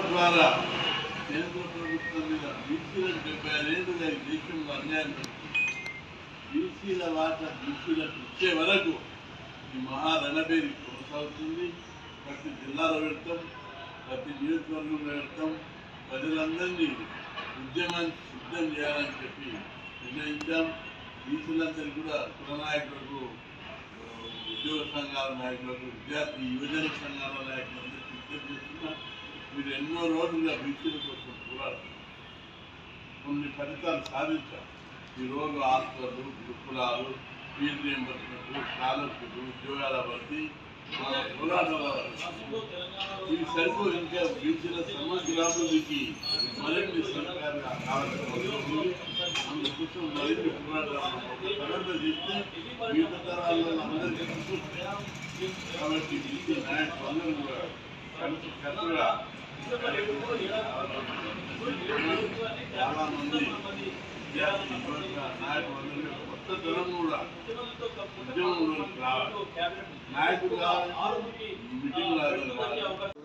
ద్వారా? కేంద్ర ప్రభుత్వం మీద బీసీలకు డెబ్బై ఐదేళ్ళుగా దేశంలో అన్యాయం బీసీల వాట బీసీలకు ఇచ్చే వరకు ఈ మహా రణబేరి కొనసాగుతుంది. ప్రతి జిల్లాలో పెడతాం ప్రతి నియోజకవర్గంలో పెడతాం. ప్రజలందరినీ ఉద్యమానికి సిద్ధం చేయాలని చెప్పి నిర్ణయించాం. బీసీలందరికీ కూడా కుల నాయకులకు ఉద్యోగ సంఘాల నాయకులకు విద్యార్థి యువజన సంఘాల ఎన్నో రోజులుగా బీసీల కోసం పోరాడుతున్నారు కొన్ని ఫలితాలు సాధించాం ఈరోజు హాస్టళ్ళు గురుకులాలు ఫీజు రియంబర్స్మెంట్ స్కాలర్షిప్ ఉద్యోగాల భర్తీ మన పోరాటాల ఇవి సరిపో ఇంకా బీసీల సమగ్రాభివృద్ధికి మరిన్ని సర్కారు కావాల్సి అందుకోసం మరిన్ని పోరాటాలు ఒక తరంలో చేస్తే మిగతా తరాల్లో అందరికీ సంతృప్తి. కాబట్టి బీసీ నాయకులు అందరూ కూడా కలిసి కట్టుగా చాలా మంది విద్యార్థి యువత కొత్త తరం కూడా ఉద్యమంలోకి రావాలి నాయకుడు కావాలి మీటింగ్ కావాలి